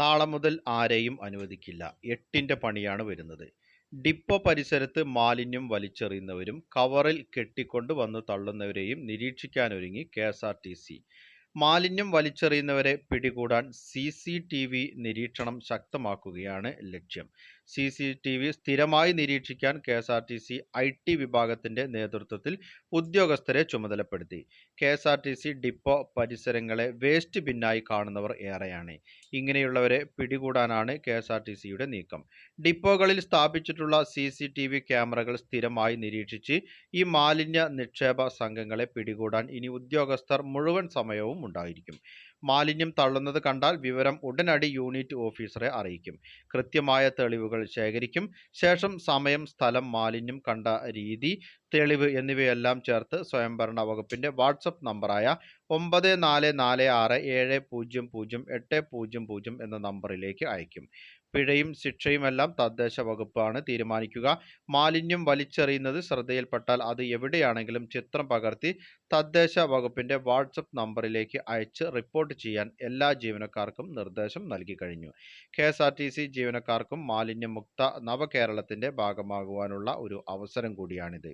നാളെ മുതൽ ആരെയും അനുവദിക്കില്ല. എട്ടിന്റെ പണിയാണ് വരുന്നത്. ഡിപ്പോ പരിസരത്ത് മാലിന്യം വലിച്ചെറിയുന്നവരും കവറിൽ കെട്ടിക്കൊണ്ട് വന്ന് തള്ളുന്നവരെയും നിരീക്ഷിക്കാനൊരുങ്ങി K S R T C. മാലിന്യം വലിച്ചെറിയുന്നവരെ പിടികൂടാൻ സി സി ടി വി നിരീക്ഷണം ശക്തമാക്കുകയാണ് ലക്ഷ്യം. സി സി ടി വി സ്ഥിരമായി നിരീക്ഷിക്കാൻ K S R T C I T വിഭാഗത്തിന്റെ നേതൃത്വത്തിൽ ഉദ്യോഗസ്ഥരെ ചുമതലപ്പെടുത്തി. K S R T C depot പരിസരങ്ങളെ waste ബിന്നായി കാണുന്നവർ ഏറെയാണ്. ഇങ്ങനെയുള്ളവരെ പിടികൂടാനാണ് കെ എസ് ആർ ടി സിയുടെ നീക്കം. ഡിപ്പോകളിൽ സ്ഥാപിച്ചിട്ടുള്ള സി സി ടി വി ക്യാമറകൾ സ്ഥിരമായി നിരീക്ഷിച്ച് ഈ മാലിന്യ നിക്ഷേപ സംഘങ്ങളെ പിടികൂടാൻ ഇനി ഉദ്യോഗസ്ഥർ മുഴുവൻ സമയവും ഉണ്ടായിരിക്കും. മാലിന്യം തള്ളുന്നത് കണ്ടാൽ വിവരം ഉടനടി യൂണിറ്റ് ഓഫീസറെ അറിയിക്കും. കൃത്യമായ തെളിവുകൾ ശേഖരിക്കും. ശേഷം സമയം സ്ഥലം മാലിന്യം കണ്ട രീതി തെളിവ് എന്നിവയെല്ലാം ചേർത്ത് സ്വയംഭരണ വകുപ്പിന്റെ വാട്സപ്പ് നമ്പറായ ഒമ്പത് നാല് നാല് ആറ് ഏഴ് പൂജ്യം പൂജ്യം എട്ട് പൂജ്യം പൂജ്യം എന്ന നമ്പറിലേക്ക് അയക്കും പിഴയും ശിക്ഷയുമെല്ലാം തദ്ദേശ വകുപ്പാണ് തീരുമാനിക്കുക. മാലിന്യം വലിച്ചെറിയുന്നത് ശ്രദ്ധയിൽപ്പെട്ടാൽ അത് എവിടെയാണെങ്കിലും ചിത്രം പകർത്തി തദ്ദേശ വകുപ്പിന്റെ വാട്സപ്പ് നമ്പറിലേക്ക് അയച്ച് റിപ്പോർട്ട് ചെയ്യാൻ എല്ലാ ജീവനക്കാർക്കും നിർദ്ദേശം നൽകി കഴിഞ്ഞു. K S R T C ജീവനക്കാർക്കും മാലിന്യമുക്ത നവകേരളത്തിന്റെ ഭാഗമാകുവാനുള്ള ഒരു അവസരം കൂടിയാണിത്.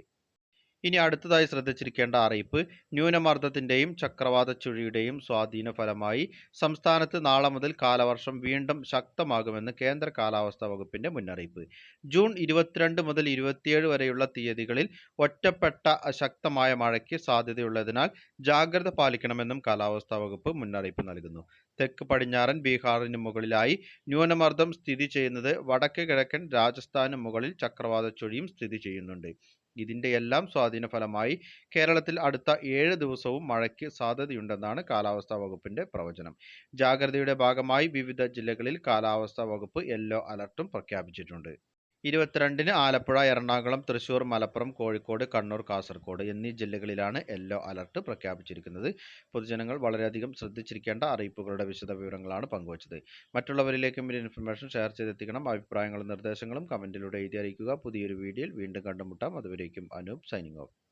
ഇനി അടുത്തതായി ശ്രദ്ധിച്ചിരിക്കേണ്ട അറിയിപ്പ് ന്യൂനമർദ്ദത്തിന്റെയും ചക്രവാത ചുഴിയുടെയും സ്വാധീന ഫലമായി സംസ്ഥാനത്ത് നാളെ മുതൽ കാലവർഷം വീണ്ടും ശക്തമാകുമെന്ന് കേന്ദ്ര കാലാവസ്ഥാ വകുപ്പിന്റെ മുന്നറിയിപ്പ്. ജൂൺ ഇരുപത്തിരണ്ട് മുതൽ ഇരുപത്തിയേഴ് വരെയുള്ള തീയതികളിൽ ഒറ്റപ്പെട്ട ശക്തമായ മഴയ്ക്ക് സാധ്യതയുള്ളതിനാൽ ജാഗ്രത പാലിക്കണമെന്നും കാലാവസ്ഥാ വകുപ്പ് മുന്നറിയിപ്പ് നൽകുന്നു. തെക്ക് പടിഞ്ഞാറൻ ബീഹാറിന് മുകളിലായി ന്യൂനമർദ്ദം സ്ഥിതി ചെയ്യുന്നത് വടക്ക് കിഴക്കൻ രാജസ്ഥാന് മുകളിൽ ചക്രവാത ചുഴിയും സ്ഥിതി ചെയ്യുന്നുണ്ട്. ഇതിന്റെ എല്ലാം സ്വാധീന ഫലമായി കേരളത്തിൽ അടുത്ത ഏഴ് ദിവസവും മഴയ്ക്ക് സാധ്യതയുണ്ടെന്നാണ് കാലാവസ്ഥാ വകുപ്പിന്റെ പ്രവചനം. ജാഗ്രതയുടെ ഭാഗമായി വിവിധ ജില്ലകളിൽ കാലാവസ്ഥാ വകുപ്പ് യെല്ലോ അലർട്ടും പ്രഖ്യാപിച്ചിട്ടുണ്ട്. ഇരുപത്തിരണ്ടിന് ആലപ്പുഴ എറണാകുളം തൃശൂർ മലപ്പുറം കോഴിക്കോട് കണ്ണൂർ കാസർഗോഡ് എന്നീ ജില്ലകളിലാണ് യെല്ലോ അലർട്ട് പ്രഖ്യാപിച്ചിരിക്കുന്നത്. പൊതുജനങ്ങൾ വളരെയധികം ശ്രദ്ധിച്ചിരിക്കേണ്ട അറിയിപ്പുകളുടെ വിശദ വിവരങ്ങളാണ് പങ്കുവച്ചത്. മറ്റുള്ളവരിലേക്കും ഈ ഇൻഫർമേഷൻ ഷെയർ ചെയ്തെത്തിക്കണം. അഭിപ്രായങ്ങളും നിർദ്ദേശങ്ങളും കമന്റിലൂടെ എഴുതി അറിയിക്കുക. പുതിയൊരു വീഡിയോയിൽ വീണ്ടും കണ്ടുമുട്ടാം. അതുവരേക്കും അനൂപ് സൈനിങ് ഓഫ്.